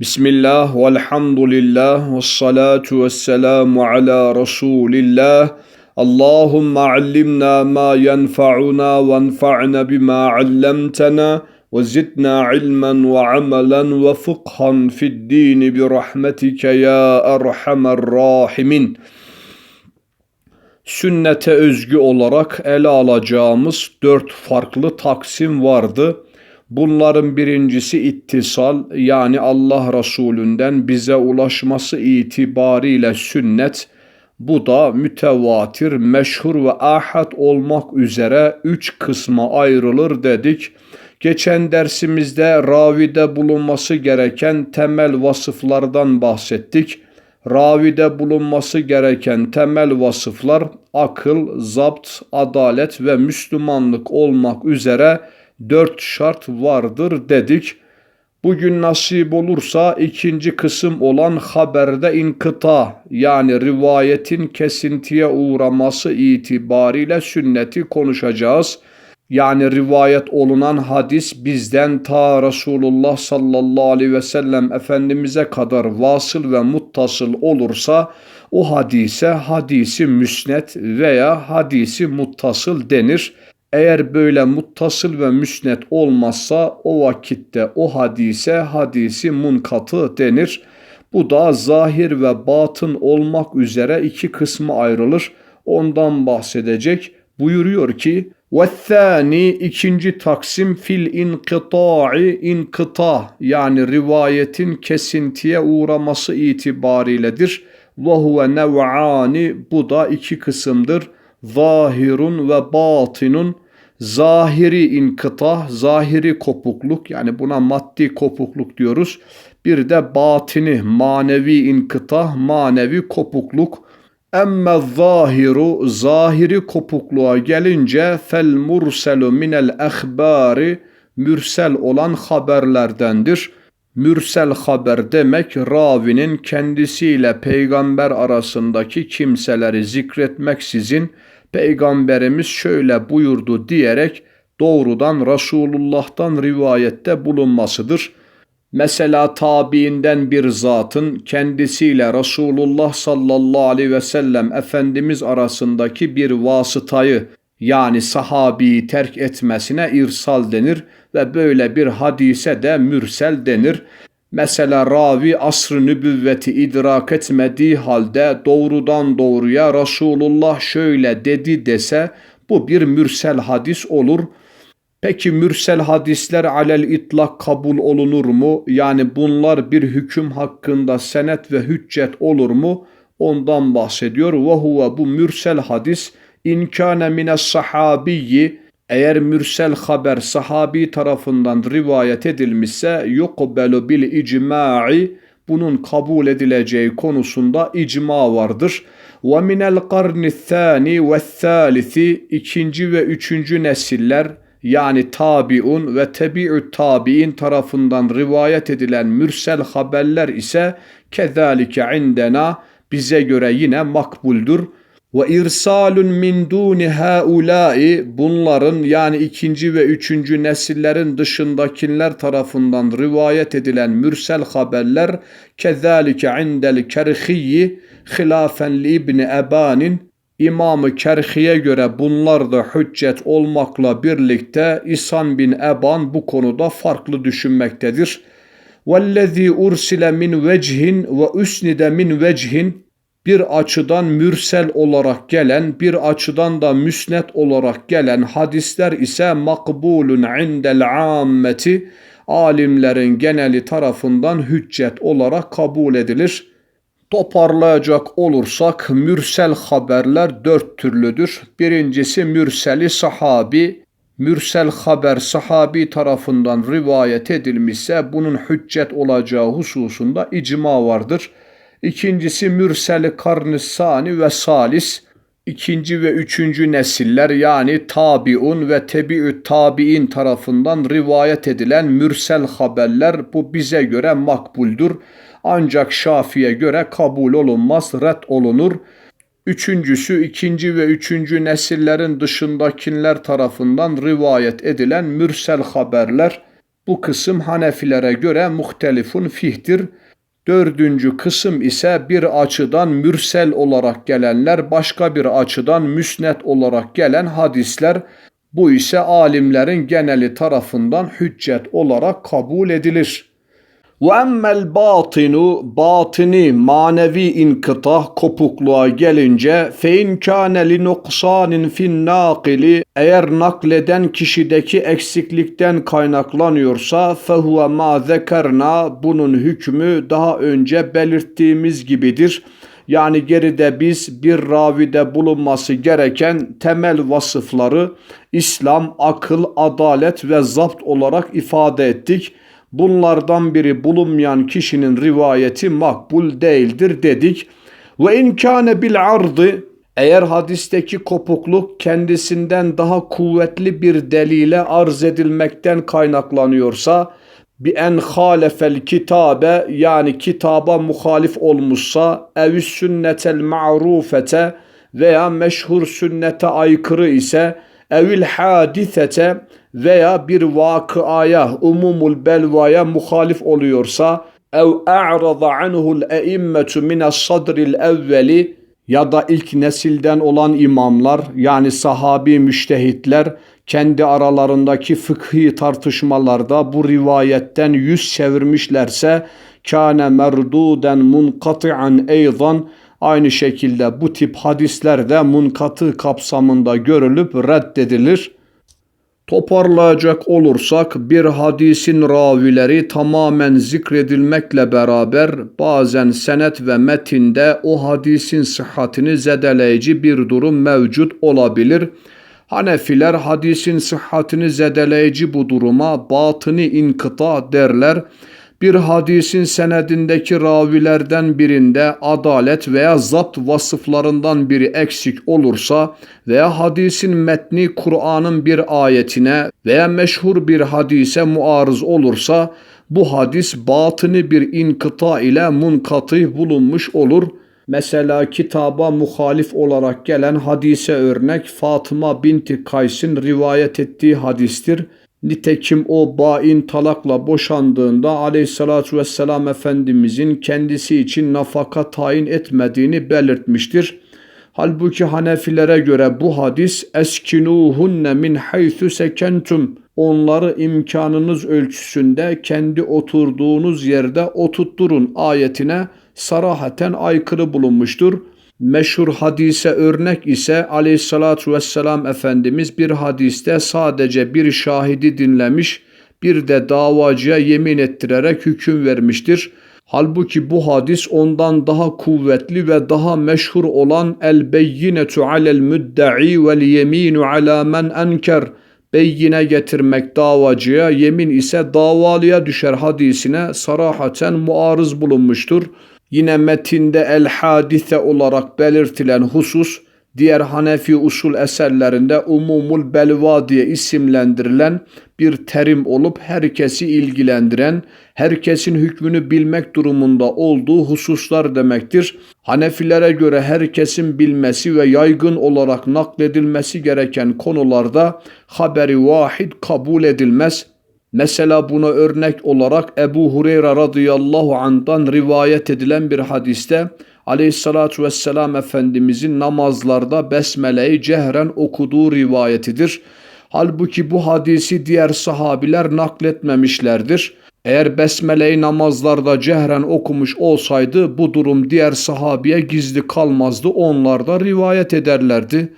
Bismillah velhamdülillah ve salatu ve selamu ala Resulillah. Allahümme allimna ma yenfa'una ve enfa'na bima allamtana ve zidna ilmen ve amelen ve fıkhan fid dini bi rahmetike ya erhamer rahimin. Sünnete özgü olarak ele alacağımız dört farklı taksim vardı. Bunların birincisi ittisal yani Allah Resulünden bize ulaşması itibariyle sünnet. Bu da mütevatir, meşhur ve ahad olmak üzere üç kısma ayrılır dedik. Geçen dersimizde ravide bulunması gereken temel vasıflardan bahsettik. Ravide bulunması gereken temel vasıflar akıl, zapt, adalet ve Müslümanlık olmak üzere dört şart vardır dedik. Bugün nasip olursa ikinci kısım olan haberde inkıta yani rivayetin kesintiye uğraması itibariyle sünneti konuşacağız. Yani rivayet olunan hadis bizden ta Resulullah sallallahu aleyhi ve sellem Efendimiz'e kadar vasıl ve muttasıl olursa o hadise hadisi müsnet veya hadisi muttasıl denir. Eğer böyle muttasıl ve müsnet olmazsa o vakitte o hadise hadisi munkatı denir. Bu da zahir ve batın olmak üzere iki kısmı ayrılır. Ondan bahsedecek. Buyuruyor ki وَالثَّانِي ikinci taksim fil inkıta'i inkıta yani rivayetin kesintiye uğraması itibariyledir. وَهُوَ nev'ani bu da iki kısımdır zahirun ve batinun zahiri inkıta, zahiri kopukluk yani buna maddi kopukluk diyoruz. Bir de batini, manevi inkıta, manevi kopukluk. Emme zahiru, zahiri kopukluğa gelince fel murselu minel ehbari, mürsel olan haberlerdendir. Mürsel haber demek ravinin kendisiyle peygamber arasındaki kimseleri zikretmeksizin peygamberimiz şöyle buyurdu diyerek doğrudan Resulullah'tan rivayette bulunmasıdır. Mesela tabiinden bir zatın kendisiyle Resulullah sallallahu aleyhi ve sellem Efendimiz arasındaki bir vasıtayı yani sahabiyi terk etmesine irsal denir ve böyle bir hadise de mürsel denir. Mesela ravi asr-ı nübüvveti idrak etmediği halde doğrudan doğruya Resulullah şöyle dedi dese bu bir mürsel hadis olur. Peki mürsel hadisler alel itlak kabul olunur mu? Yani bunlar bir hüküm hakkında senet ve hüccet olur mu? Ondan bahsediyor. Ve huve bu mürsel hadis inkâne mine sahabiyyi eğer mürsel haber sahabi tarafından rivayet edilmişse yukbelu bil icma'i bunun kabul edileceği konusunda icma vardır. Ve minel karni thani ve thalisi ikinci ve üçüncü nesiller yani tabiun ve tebi'ü tabi'in tarafından rivayet edilen mürsel haberler ise kezalike indena bize göre yine makbuldür. Ve irsalun min duni haulai bunların yani ikinci ve üçüncü nesillerin dışındakiler tarafından rivayet edilen mürsel haberler kezalike indel kerhiyi hilafen li ibni ebanin İmam-ı Kerhi'ye göre bunlar da hüccet olmakla birlikte İsan bin Eban bu konuda farklı düşünmektedir. وَالَّذ۪ي ursile min vecihin ve üsnide min vecihin bir açıdan mürsel olarak gelen, bir açıdan da müsnet olarak gelen hadisler ise makbulun indel ammeti alimlerin geneli tarafından hüccet olarak kabul edilir. Toparlayacak olursak mürsel haberler dört türlüdür. Birincisi mürseli sahabi, mürsel haber sahabi tarafından rivayet edilmişse bunun hüccet olacağı hususunda icma vardır. İkincisi mürseli karnı sani ve salis. İkinci ve üçüncü nesiller yani tabiun ve tebiü tabiin tarafından rivayet edilen mürsel haberler bu bize göre makbuldur. Ancak Şafi'ye göre kabul olunmaz, red olunur. Üçüncüsü ikinci ve üçüncü nesillerin dışındakiler tarafından rivayet edilen mürsel haberler Bu kısım Hanefilere göre muhtelifun fihtir. Dördüncü kısım ise bir açıdan mürsel olarak gelenler, başka bir açıdan müsnet olarak gelen hadisler. Bu ise alimlerin geneli tarafından hüccet olarak kabul edilir. Ve emmel batinu batini manevi inkıta kopukluğa gelince fe in kâne li nuksanin fin nakili eğer nakleden kişideki eksiklikten kaynaklanıyorsa fehuve ma zekerna bunun hükmü daha önce belirttiğimiz gibidir. Yani geride biz bir ravide bulunması gereken temel vasıfları İslam, akıl, adalet ve zapt olarak ifade ettik. Bunlardan biri bulunmayan kişinin rivayeti makbul değildir dedik. Ve inkâne bil ardı eğer hadisteki kopukluk kendisinden daha kuvvetli bir delile arz edilmekten kaynaklanıyorsa bi en halefel kitabe yani kitaba muhalif olmuşsa evis sünnetel ma'rufete veya meşhur sünnete aykırı ise evil hadisete veya bir vakıaya, umumul belvaya muhalif oluyorsa ev a'rada anhu'l eimmetu min sadril evveli ya da ilk nesilden olan imamlar yani sahabi müştehitler kendi aralarındaki fıkhi tartışmalarda bu rivayetten yüz çevirmişlerse kâne merduden munkati'an eydan aynı şekilde bu tip hadisler de munkatı kapsamında görülüp reddedilir. Toparlayacak olursak bir hadisin ravileri tamamen zikredilmekle beraber bazen senet ve metinde o hadisin sıhhatini zedeleyici bir durum mevcut olabilir. Hanefiler hadisin sıhhatini zedeleyici bu duruma batını inkıta derler bir hadisin senedindeki ravilerden birinde adalet veya zapt vasıflarından biri eksik olursa veya hadisin metni Kur'an'ın bir ayetine veya meşhur bir hadise muarız olursa bu hadis batını bir inkıta ile munkatı bulunmuş olur. Mesela kitaba muhalif olarak gelen hadise örnek Fatıma binti Kays'ın rivayet ettiği hadistir. Nitekim o bain talakla boşandığında aleyhissalatü vesselam Efendimizin kendisi için nafaka tayin etmediğini belirtmiştir. Halbuki Hanefilere göre bu hadis eskinuhunne min haythu sekentum onları imkanınız ölçüsünde kendi oturduğunuz yerde oturtturun ayetine sarahaten aykırı bulunmuştur. Meşhur hadise örnek ise aleyhissalatu vesselam Efendimiz bir hadiste sadece bir şahidi dinlemiş bir de davacıya yemin ettirerek hüküm vermiştir. Halbuki bu hadis ondan daha kuvvetli ve daha meşhur olan el beyyinetu alel müdda'i vel yeminu ala men enker beyyine getirmek davacıya yemin ise davalıya düşer hadisine sarahaten muarız bulunmuştur. Yine metinde el hadise olarak belirtilen husus diğer Hanefi usul eserlerinde umumul belva diye isimlendirilen bir terim olup herkesi ilgilendiren, herkesin hükmünü bilmek durumunda olduğu hususlar demektir. Hanefilere göre herkesin bilmesi ve yaygın olarak nakledilmesi gereken konularda haberi vahid kabul edilmez. Mesela buna örnek olarak Ebu Hureyre radıyallahu anh'dan rivayet edilen bir hadiste aleyhissalatu vesselam Efendimizin namazlarda besmeleyi cehren okuduğu rivayetidir. Halbuki bu hadisi diğer sahabiler nakletmemişlerdir. Eğer besmeleyi namazlarda cehren okumuş olsaydı bu durum diğer sahabiye gizli kalmazdı. Onlar da rivayet ederlerdi.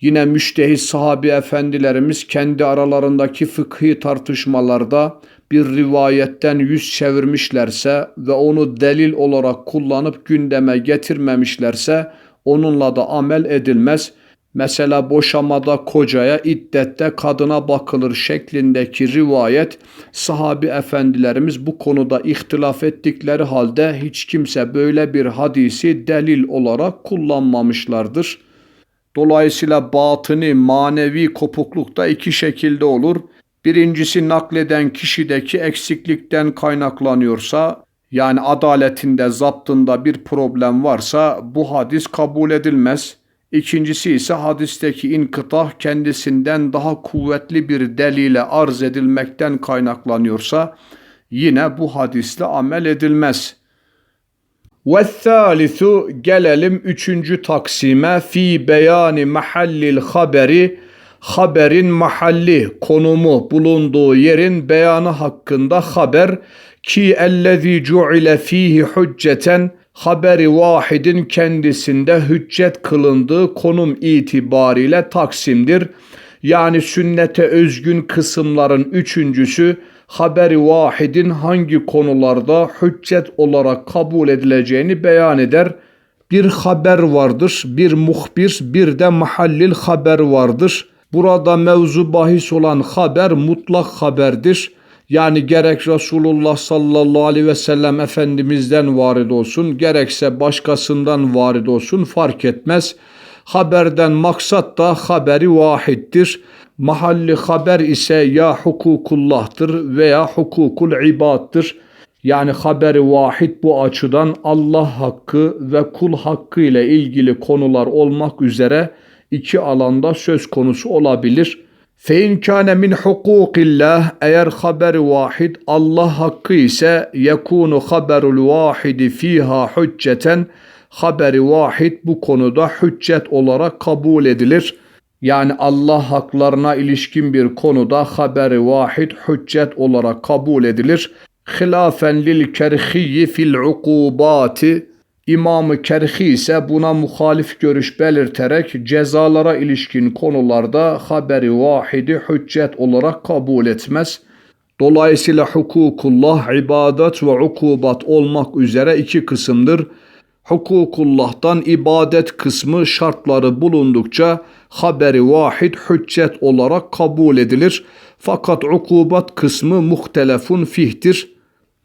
Yine müştehit sahabi efendilerimiz kendi aralarındaki fıkhi tartışmalarda bir rivayetten yüz çevirmişlerse ve onu delil olarak kullanıp gündeme getirmemişlerse onunla da amel edilmez. Mesela boşamada kocaya, iddette kadına bakılır şeklindeki rivayet sahabi efendilerimiz bu konuda ihtilaf ettikleri halde hiç kimse böyle bir hadisi delil olarak kullanmamışlardır. Dolayısıyla batını manevi kopukluk da iki şekilde olur. Birincisi nakleden kişideki eksiklikten kaynaklanıyorsa yani adaletinde, zaptında bir problem varsa bu hadis kabul edilmez. İkincisi ise hadisteki inkıtah kendisinden daha kuvvetli bir delile arz edilmekten kaynaklanıyorsa yine bu hadisle amel edilmez. Ve thalithu gelelim üçüncü taksime. Fi beyani mahallil haberi. Haberin mahalli konumu bulunduğu yerin beyanı hakkında haber. Ki ellezî cu'ile fihi hücceten haberi vahidin kendisinde hüccet kılındığı konum itibariyle taksimdir. Yani sünnete özgün kısımların üçüncüsü haberi vahidin hangi konularda hüccet olarak kabul edileceğini beyan eder. Bir haber vardır, bir muhbir, bir de mahallil haber vardır. Burada mevzu bahis olan haber mutlak haberdir. Yani gerek Resulullah sallallahu aleyhi ve sellem Efendimiz'den varid olsun, gerekse başkasından varid olsun fark etmez. Haberden maksat da haberi vahiddir. Mahalli haber ise ya hukukullah'tır veya hukukul ibaddır. Yani haberi vahid bu açıdan Allah hakkı ve kul hakkı ile ilgili konular olmak üzere iki alanda söz konusu olabilir. Fe kâne min hukukillah eğer haberi vahid Allah hakkı ise yekunu haberul vahidi fiha hücceten haberi vahid bu konuda hüccet olarak kabul edilir. Yani Allah haklarına ilişkin bir konuda haberi vahid hüccet olarak kabul edilir. Hilafen lil kerhiyyi fil ukubati İmam-ı Kerhi ise buna muhalif görüş belirterek cezalara ilişkin konularda haberi vahidi hüccet olarak kabul etmez. Dolayısıyla hukukullah ibadet ve ukubat olmak üzere iki kısımdır. Hukukullah'tan ibadet kısmı şartları bulundukça haberi vahid hüccet olarak kabul edilir. Fakat ukubat kısmı muhtelefun fihtir.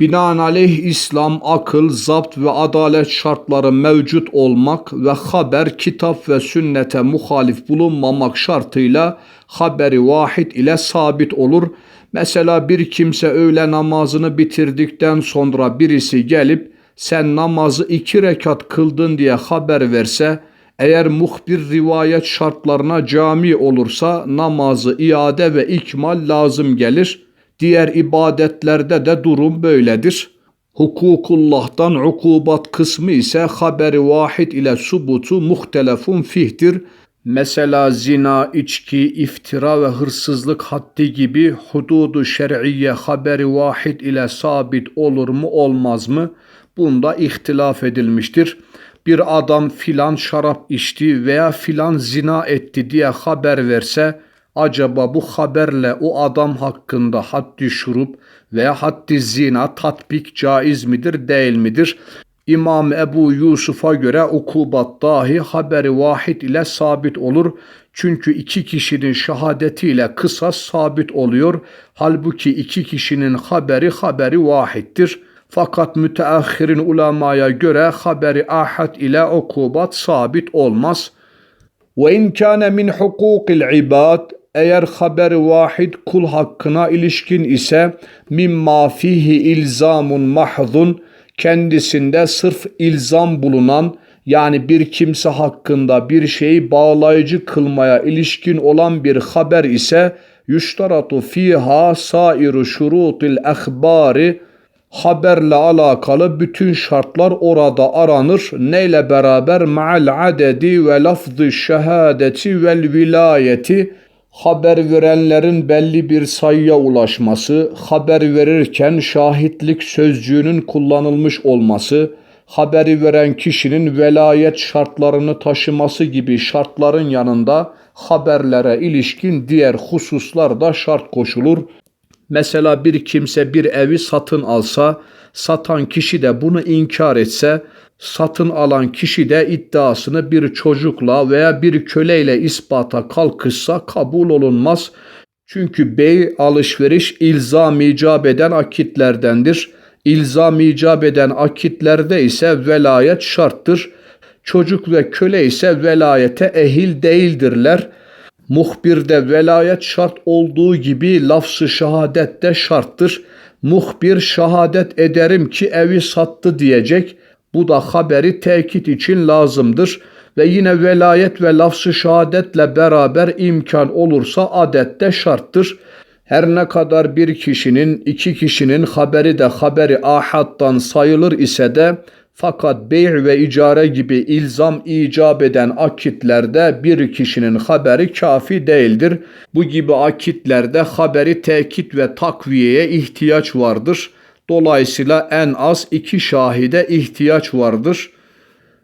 Binaenaleyh İslam, akıl, zapt ve adalet şartları mevcut olmak ve haber, kitap ve sünnete muhalif bulunmamak şartıyla haberi vahid ile sabit olur. Mesela bir kimse öğle namazını bitirdikten sonra birisi gelip sen namazı iki rekat kıldın diye haber verse, eğer muhbir rivayet şartlarına cami olursa namazı iade ve ikmal lazım gelir.'' Diğer ibadetlerde de durum böyledir. Hukukullah'tan ukubat kısmı ise haberi vahid ile subutu muhtelefun fihtir. Mesela zina, içki, iftira ve hırsızlık haddi gibi hududu şer'iyye haberi vahid ile sabit olur mu olmaz mı? Bunda ihtilaf edilmiştir. Bir adam filan şarap içti veya filan zina etti diye haber verse acaba bu haberle o adam hakkında haddi şurup veya haddi zina tatbik caiz midir değil midir? İmam Ebu Yusuf'a göre ukubat dahi haberi vahid ile sabit olur. Çünkü iki kişinin şehadetiyle kısas sabit oluyor. Halbuki iki kişinin haberi haberi vahiddir. Fakat müteahhirin ulamaya göre haberi ahad ile ukubat sabit olmaz. Ve in kana min hukukil ibad eğer haber vahid kul hakkına ilişkin ise mimma fihi ilzamun mahzun kendisinde sırf ilzam bulunan yani bir kimse hakkında bir şeyi bağlayıcı kılmaya ilişkin olan bir haber ise yüştaratu fiha sairu şurutil ehbari haberle alakalı bütün şartlar orada aranır. Neyle beraber ma'al adedi ve lafzı şehadeti vel vilayeti haber verenlerin belli bir sayıya ulaşması, haber verirken şahitlik sözcüğünün kullanılmış olması, haberi veren kişinin velayet şartlarını taşıması gibi şartların yanında haberlere ilişkin diğer hususlar da şart koşulur. Mesela bir kimse bir evi satın alsa, satan kişi de bunu inkar etse, satın alan kişi de iddiasını bir çocukla veya bir köleyle ispata kalkışsa kabul olunmaz. Çünkü bey alışveriş ilzam icap eden akitlerdendir. İlzam icap eden akitlerde ise velayet şarttır. Çocuk ve köle ise velayete ehil değildirler. Muhbirde velayet şart olduğu gibi lafzı şehadet de şarttır. Muhbir şehadet ederim ki evi sattı diyecek. Bu da haberi tekit için lazımdır. ve yine velayet ve lafz-ı şehadetle beraber imkan olursa adette şarttır. Her ne kadar bir kişinin, iki kişinin haberi de haberi ahaddan sayılır ise de fakat bey ve icare gibi ilzam icap eden akitlerde bir kişinin haberi kafi değildir. Bu gibi akitlerde haberi tekit ve takviyeye ihtiyaç vardır. Dolayısıyla en az iki şahide ihtiyaç vardır.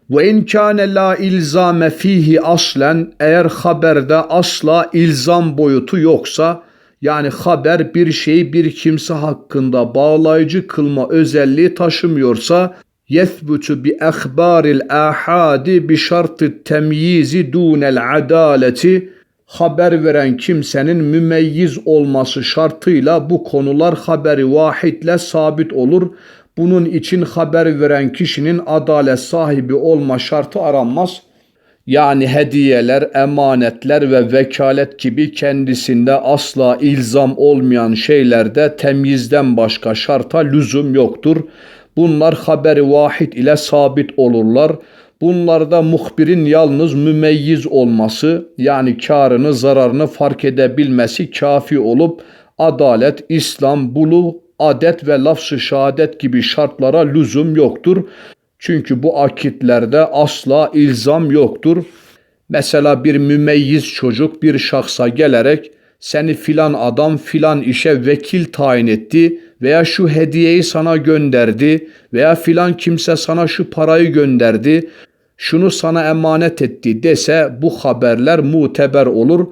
Ve in kâne la ilzame fihi aslen eğer haberde asla ilzam boyutu yoksa yani haber bir şeyi bir kimse hakkında bağlayıcı kılma özelliği taşımıyorsa yethbutu bi ahbaril ahadi bi şartı temyizi dunel adaleti haber veren kimsenin mümeyyiz olması şartıyla bu konular haberi vahidle sabit olur. Bunun için haber veren kişinin adalet sahibi olma şartı aranmaz. Yani hediyeler, emanetler ve vekalet gibi kendisinde asla ilzam olmayan şeylerde temyizden başka şarta lüzum yoktur. Bunlar haberi vahid ile sabit olurlar. Bunlarda muhbirin yalnız mümeyyiz olması yani karını zararını fark edebilmesi kafi olup adalet, İslam, bulu, adet ve lafz-ı şehadet gibi şartlara lüzum yoktur. Çünkü bu akitlerde asla ilzam yoktur. Mesela bir mümeyyiz çocuk bir şahsa gelerek seni filan adam filan işe vekil tayin etti veya şu hediyeyi sana gönderdi veya filan kimse sana şu parayı gönderdi, şunu sana emanet etti dese bu haberler muteber olur.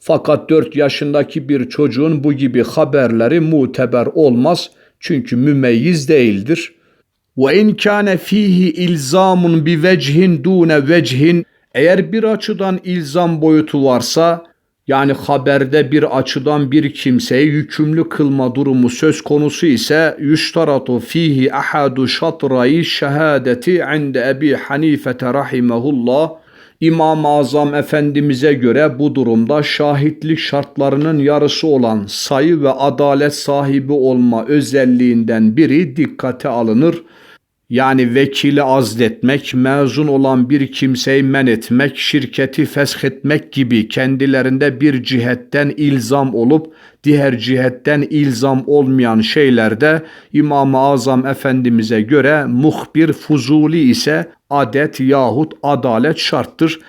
Fakat 4 yaşındaki bir çocuğun bu gibi haberleri muteber olmaz çünkü mümeyyiz değildir. Ve in kâne fihi ilzamun bi vecihin dune vecihin eğer bir açıdan ilzam boyutu varsa yani haberde bir açıdan bir kimseyi yükümlü kılma durumu söz konusu ise yüştaratu fihi ahadu şatrayı şehadeti inde Ebi Hanifete rahimehullah. İmam-ı Azam Efendimiz'e göre bu durumda şahitlik şartlarının yarısı olan sayı ve adalet sahibi olma özelliğinden biri dikkate alınır yani vekili azletmek, mezun olan bir kimseyi men etmek, şirketi feshetmek gibi kendilerinde bir cihetten ilzam olup diğer cihetten ilzam olmayan şeylerde İmam-ı Azam Efendimiz'e göre muhbir fuzuli ise adet yahut adalet şarttır.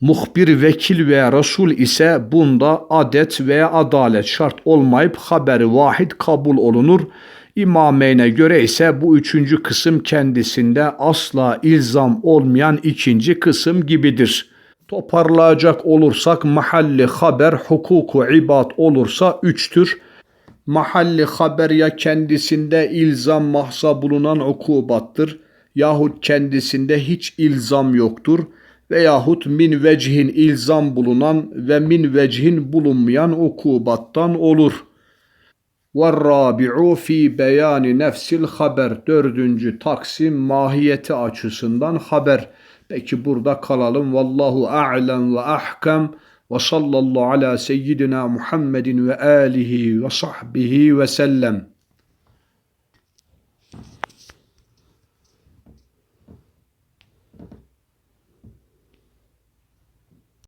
Muhbir vekil veya Resul ise bunda adet veya adalet şart olmayıp haberi vahid kabul olunur. İmameyne göre ise bu üçüncü kısım kendisinde asla ilzam olmayan ikinci kısım gibidir. Toparlayacak olursak mahalli haber hukuku ibad olursa üçtür. Mahalli haber ya kendisinde ilzam mahza bulunan ukubattır yahut kendisinde hiç ilzam yoktur veyahut min vecihin ilzam bulunan ve min vecihin bulunmayan ukubattan olur.'' وَالرَّابِعُ fi beyani nefsil haber. Dördüncü taksim mahiyeti açısından haber. Peki burada kalalım. Vallahu a'lem ve ahkam. Ve sallallahu ala seyyidina Muhammedin ve alihi ve sahbihi ve sellem.